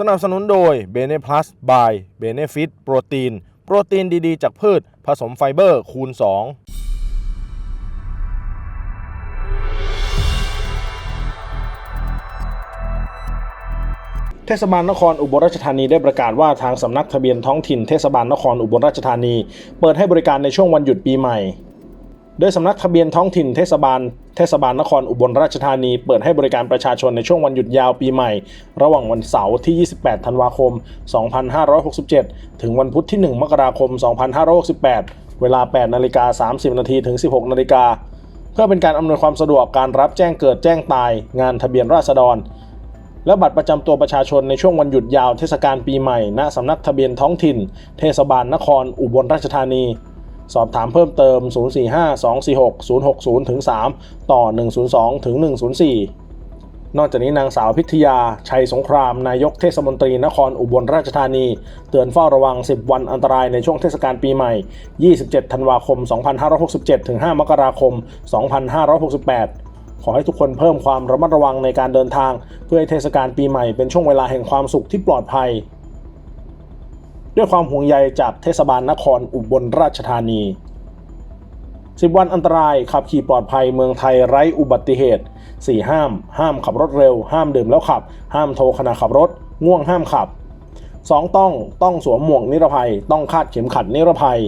สนับสนุนโดย b e n e Plus by Benefit โปรตีน โปรตีนดีๆ จากพืช ผสมไฟเบอร์คูณ 2 เทศบาลนครอุบลราชธานีได้ประกาศว่าทางสำนักทะเบียนท้องถิ่นเทศบาลนครอุบลราชธานี เปิดให้บริการในช่วงวันหยุดปีใหม่ โดยสำนักทะเบียนท้องถิ่นเทศบาล เทศบาลนครอุบลราชธานี เปิดให้บริการประชาชนในช่วงวันหยุดยาวปีใหม่ ระหว่างวันเสาร์ที่ 28 ธันวาคม 2567 ถึงวันพุธที่ 1 มกราคม 2568 เวลา 8 นาฬิกา 30 นาทีถึง 16 นาฬิกา เพื่อเป็นการอำนวยความสะดวกการรับแจ้งเกิดแจ้งตาย งานทะเบียนราษฎร และบัตรประจำตัวประชาชนในช่วงวันหยุดยาวเทศกาลปีใหม่ ณสำนักทะเบียนท้องถิ่น เทศบาลนครอุบลราชธานี สอบถามเพิ่มเติม 045-246-060ถึง3ต่อ 102ถึง104 นอกจากนี้นางสาวพิทยา ชัยสงคราม นายกเทศมนตรีนครอุบลราชธานี เตือนเฝ้าระวัง 10 วันอันตรายในช่วงเทศกาลปีใหม่ 27 ธันวาคม 2567 ถึง 5 มกราคม 2568ขอให้ทุกคนเพิ่มความระมัดระวังในการเดินทาง เพื่อให้เทศกาลปีใหม่เป็นช่วงเวลาแห่งความสุขที่ปลอดภัย ด้วยความห่วงใยจากเทศบาลนครอุบลราชธานี 10 วันอันตรายขับขี่ปลอดภัยเมืองไทยไร้อุบัติเหตุ 4 ห้าม ห้ามขับรถเร็ว ห้ามดื่มแล้วขับ ห้ามโทรขณะขับรถ ง่วงห้ามขับ 2 ต้องต้องสวมหมวกนิรภัย ต้องคาดเข็มขัดนิรภัย